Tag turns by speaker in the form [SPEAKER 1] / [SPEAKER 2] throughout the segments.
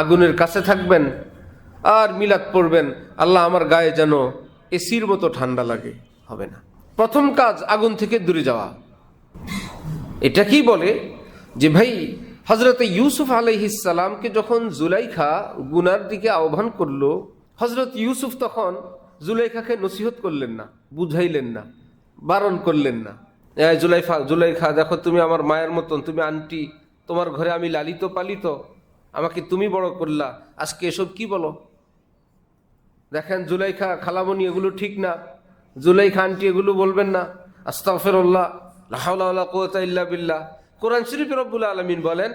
[SPEAKER 1] আগুনের কাছে থাকবেন, আর মিলাদ পড়বেন। আল্লাহ আমার গায়ে যেন এসির মতো ঠান্ডা লাগে, হবে না। প্রথম কাজ আগুন থেকে দূরে যাওয়া। এটা কি বলে? যে ভাই হজরত ইউসুফ আলহিসাল্লামকে যখন জুলাইখা গুনার দিকে আহ্বান করল হজরত ইউসুফ তখন জুলাইখাকে নসিহত করলেন না, বুঝাইলেন না, বারণ করলেন না। জুলাইফা জুলাইখা, দেখো তুমি আমার মায়ের মতন, তুমি আন্টি, তোমার ঘরে আমি লালিত পালিত। আমাকে তুমি বড় করলা। আজকে এসব কি বলো? দেখেন জুলাইখা, খালামনি, এগুলো ঠিক না। জুলাইখা আন্টি এগুলো বলবেন না। আস্তাফেরল্লাহ লাহাউলা কোয়াতা ইল্লা কোরআন শরীফ রব্বুল আলমিন বলেন,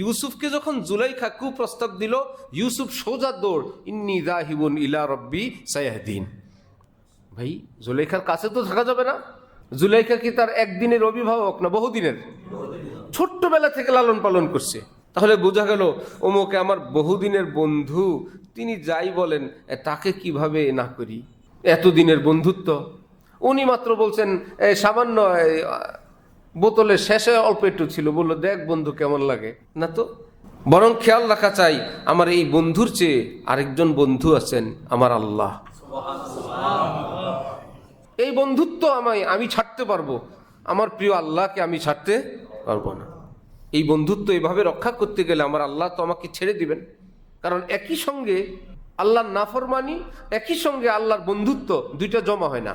[SPEAKER 1] ইউসুফকে যখন জুলাইখা কুপ্রস্তাব দিল, ইউসুফ সোজা দৌড়, ইন্নি দাহিবুন ইলা রব্বি সায়াহদিন। ভাই, জুলাইখার কাছে তো থাকা যাবে না। জুলাইখা কি তার একদিনের অভিভাবক না বহুদিনের? ছোট্টবেলা থেকে লালন পালন করছে। তাহলে বোঝা গেল ওমোকে আমার বহুদিনের বন্ধু। তিনি যাই বলেন তাকে কীভাবে না করি? এতদিনের বন্ধুত্ব। উনি মাত্র বলছেন সামান্য বোতলের শেষে অল্প একটু ছিল। বলল, দেখ বন্ধু, কেমন লাগে? না তো? বরং খেয়াল রাখা চাই, আমার এই বন্ধুর চেয়ে আরেকজন বন্ধু আছেন আমার আল্লাহ। এই বন্ধুত্ব আমায় আমি ছাড়তে পারব। আমার প্রিয় আল্লাহকে আমি ছাড়তে পারব না। এই বন্ধুত্ব এভাবে রক্ষা করতে গেলে আমার আল্লাহ তো আমাকে ছেড়ে দিবেন। কারণ একই সঙ্গে আল্লাহর নাফরমানি, একই সঙ্গে আল্লাহর বন্ধুত্ব দুইটা জমা হয় না।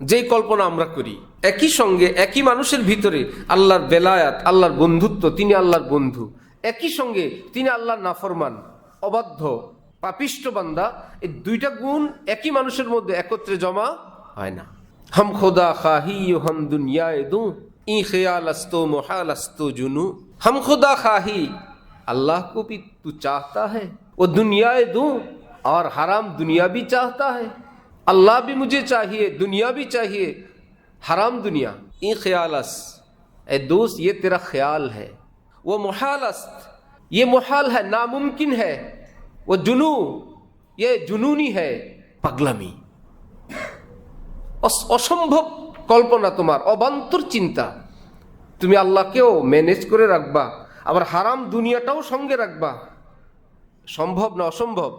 [SPEAKER 1] যেই কল্পনা আমরা করি, একই সঙ্গে একই মানুষের ভিতরে আল্লাহর বেলায়াত, আল্লাহর বন্ধুত্ব, তিনি আল্লাহর বন্ধু। একই সঙ্গে তিনি আল্লাহর নাফরমান, অবাধ্য, পাপিষ্ট বান্দা, এই দুইটা গুণ একই মানুষের মধ্যে একত্রে জমা হয় না। হাম খোদা খাহি হাম দুনিয়া দু, ই খেয়াল আস্ত মোহাল আস্তো জুনু। हम खुदा खाही अल्लाह को भी तू चाहता है वो दुनिया दूं और हराम दुनिया भी चाहता है अल्लाह भी मुझे चाहिए दुनिया भी चाहिए हराम दुनिया ई ख्याल अस ए दोस्त ये तेरा ख्याल है वो मुहाल अस्त ये मुहाल है नामुमकिन है वो जुनू ये जुनूनी है पगलमी অস- অসম্ভব কল্পনা তোমার অবান্তর চিন্তা তুমি আল্লাহকেও ম্যানেজ করে রাখবা। আবার হারাম দুনিয়াটাও সঙ্গে রাখবা। সম্ভব না অসম্ভব?